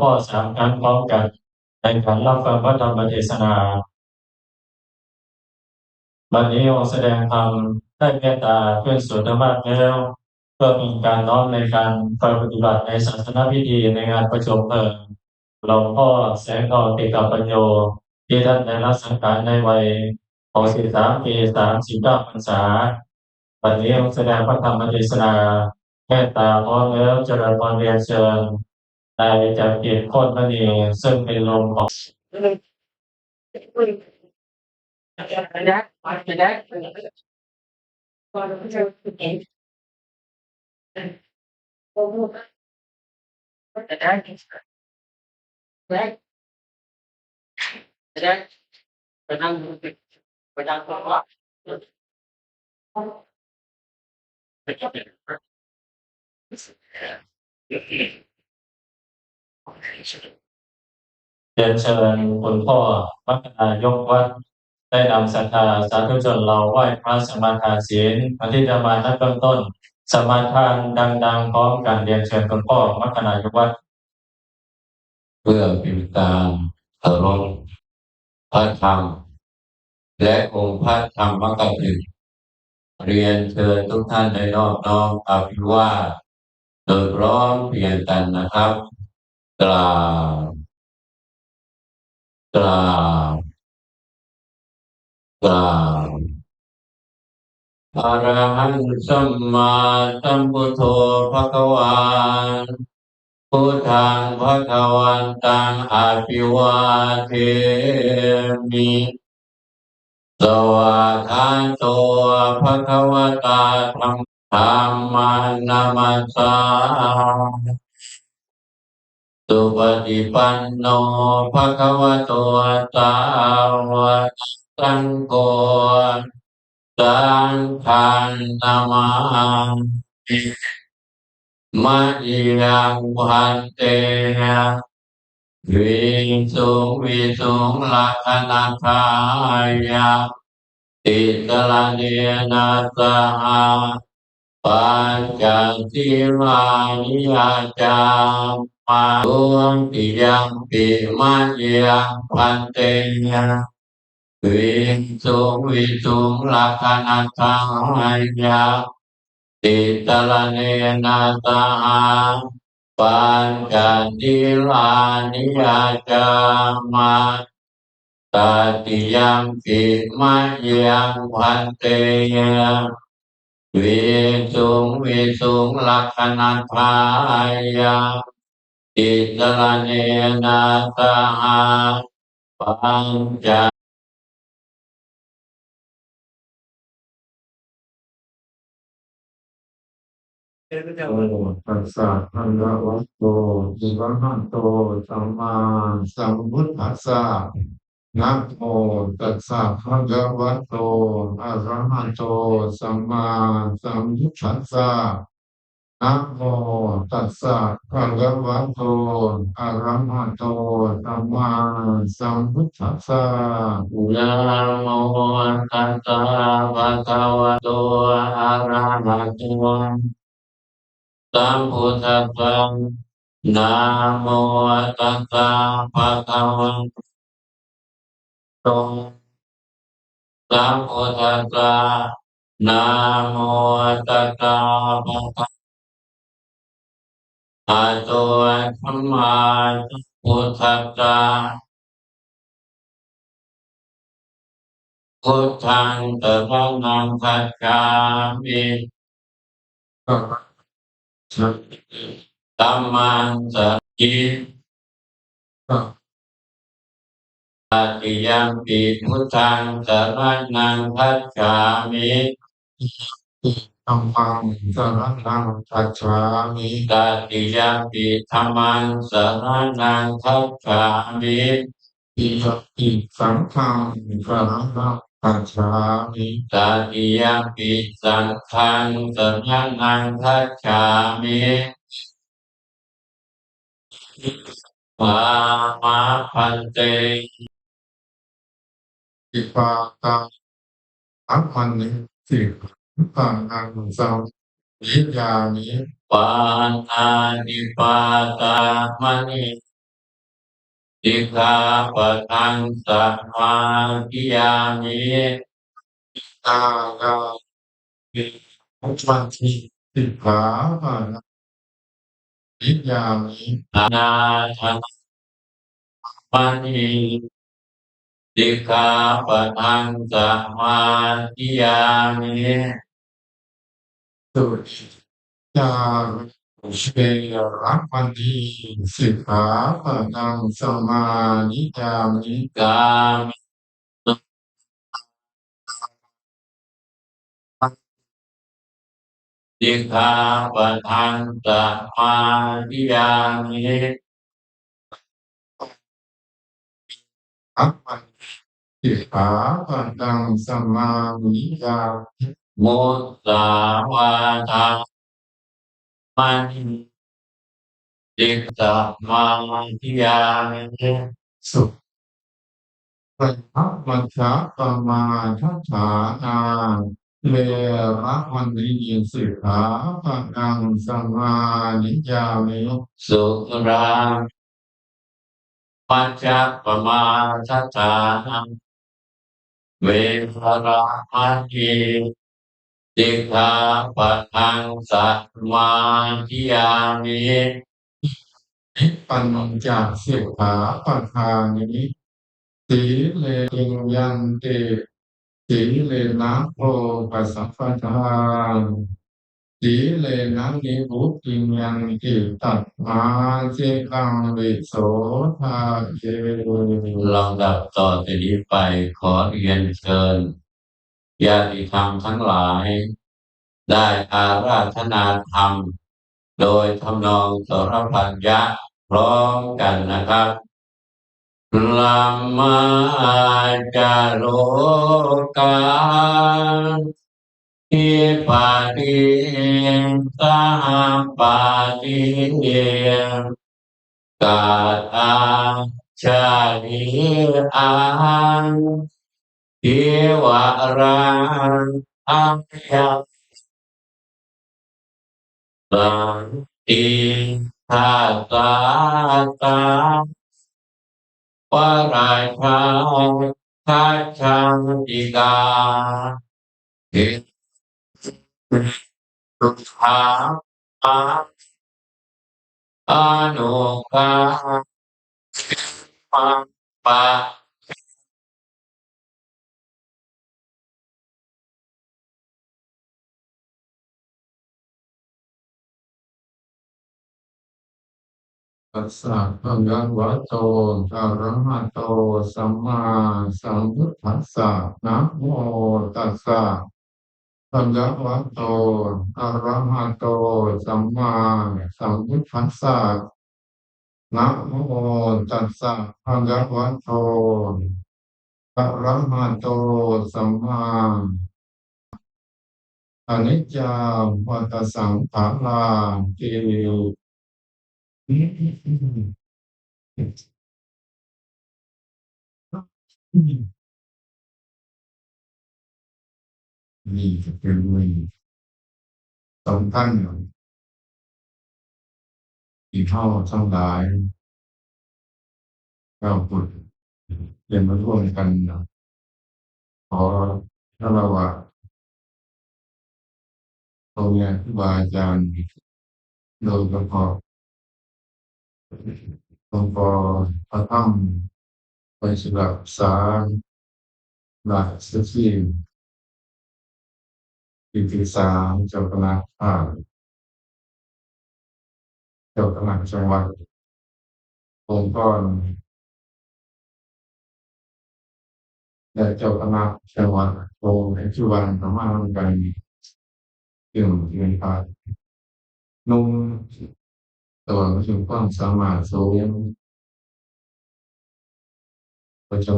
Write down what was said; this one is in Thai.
พ่อสามครั้งพร้อมกันในขันรับฟังพระธรรมเทศนาบัดนี้องแสดงธรรมได้เมตตาเพื่อนสุนทรมากแล้วเพื่อเป็นการน้อมในการปฏิบัติในศาสนพิธีในงานประชุมเพลิงหลวงพ่อแสงทองติกับปัญโยที่ท่านได้รับสังขารในวัย63ปี39พรรษาบัดนี้องแสดงพระธรรมเทศนาเมตตาพร้อมแล้วเจริญพรเรียนเชิญ ได้จากเกียรติโคตรมณีซึ่งเป็นลมของ เรียนเชิญคุณพ่อมัคคายกวัด ได้นำศรัทธาสาธุชนเราไหว้พระสมาทานศีลอธิษฐานมานับเบื้องต้น สมาทานดัง ๆ พร้อมกันเรียนเชิญคุณพ่อมัคคายกวัด เพื่อเป็นการเคารพพระธรรม และองค์พระธรรมมกถึกเรียนเชิญทุกท่านในนอบน้อมอภิวาโดยพร้อมเพรียงกันนะครับ กราบกราบกราบอรหังสัมมาสัมพุทโธภะคะวาพุทธังภะคะวันตังอะภิวาเทมิสวาทานโตภะคะวตาธัมธัมมานามัสสา สุปฏิปันโนภะคะวะโตสาวกสังโฆสังฆันามามิมัจยังพันเตวิสุงวิสุงลักขณทายาติสลาเนนะสหาปัญจสิมานิยาจามาดวงปิยังปิมัจยังพันเตวิสุงวิสุงลักขณทายาติตระเนนาตาปัญจทิลานิยาจามาตาติยังปิมายังพันเตยวิสุงวิสุงลักขณทายา ติตระเนนาตาปัญจโมตัสสะภะคะวะโตอะระหะโตสัมมาสัมพุทธัสสะนะโมตัสสะภะคะวะโตอะระหะโตสัมมาสัมพุทธัสสะ นะโมตัสสะภะคะวะโตอะระหะโตสัมมาสัมพุทธัสสะนะโมตัสสะภะคะวะโตอะระหะโตสัมพุทธัสสะนะโมตัสสะภะคะวะโตสัมพุทธัสสะนะโมตัสสะภะคะ อะโตสัมมาสัมพุทธัสสะพุทธังสรณังคัจฉามิธัมมังสรณิตติยัมปิพุทธังสรณังคัจฉามิ ธัมมังสรณังคัจฉามิตติยัมปิธัมมังสรณังคัจฉามิอิอิสังฆังสรณังคัจฉามิตติยัมปิสังฆังสรณังคัจฉามิปามาพันเตอิปาตังอัปพันนิสิ ปังอังสัมวิญญาณิปานานิปาตามณิสิกขาปะทังสมาธิยามิตาลาวิมุต จิจารเชรักมันดีสิกขาปะทังสมานิยามิกามิสิกขาปะทังสมาธิยามิอัปปันสิกขาปะทังสมานิยามิ มุสาวาทามันสิกขามาธิยามิสุปัญญมัจฉะปมาทัฏฐานาเวระมันดีสิขาปะทังสมานิยามิสุราปัจจปมาทัฏฐานังเวระมณีสิ กขาปะทังสัมมาทิยามิปัญจสิกขาปะทานิสีเลติงยันติสีเลนะโพปัสสะปะทานสีเลนะนิพุติงยันติตัดมาเจกังวิโสทาเยลำดับต่อจากนี้ไปขอเรียนเชิญ ญาติธรรมทั้งหลาย ได้อาราธนาธรรม โดยทำนองสรพัญญะพร้อมกันนะครับลัมมาจาโลกาทิปาติสาปาติกาตาชาลิอัง เทวารังอังยาสังติทาตาตาวาราชาทัชชังติกาเหิตุทาอาอนุกาปังปะ ตัสสะภะคะวะโตอะระหะโต สัมมาสัมพุทธัสสะนะโมตัสสะภะคะวะโตอะระหะโต สัมมาสัมพุทธัสสะนะโมตัสสะภะคะวะโตอะระหะโต สัมมาอนิจจาวัตสังขาราติ นี่จะเป็นมือสำคัญที่เท่าทั้งหลายเราพุทธเรียนมาร่วมกันนะขอถ้าเราว่าตรงนี้ครูบาอาจารย์โดยเฉพาะ หลวงพ่อพระธรรมไปสำหรับสารหลักสิบสี่ปีที่สามเจ้าคณะภาคเจ้าคณะจังหวัดองค์กรและเจ้าคณะจังหวัดโองค์ปัจจุบันสามารถกันถึงเงินพานุ่ ระหว่างชุมความสามารถสูงปัจจุบัน